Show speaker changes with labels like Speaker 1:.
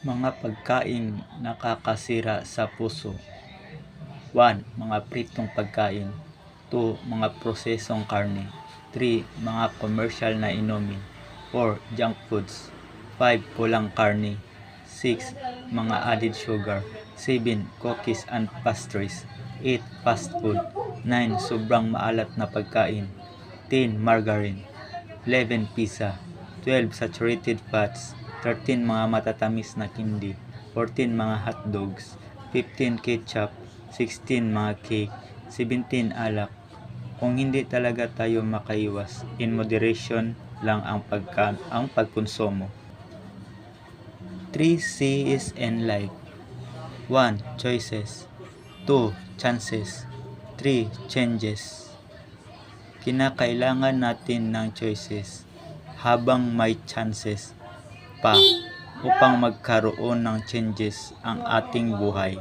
Speaker 1: Mga pagkain nakakasira sa puso 1. Mga pritong pagkain 2. Mga prosesong karne 3. Mga komersyal na inumin 4. Junk foods 5. Kulang karne 6. Mga added sugar 7. Cookies and pastries 8. Fast food 9. Sobrang maalat na pagkain 10. Margarine 11. Pizza 12. Saturated fats 13. Mga matatamis na candy 14. Mga hotdogs 15. Ketchup 16. Mga cake 17. Alak Kung hindi talaga tayo makaiwas, in moderation lang ang, pagka, ang pagkonsumo. 3 C's in life 1. Choices 2. Chances 3. Changes Kinakailangan natin ng choices habang may chances pa upang magkaroon ng changes ang ating buhay.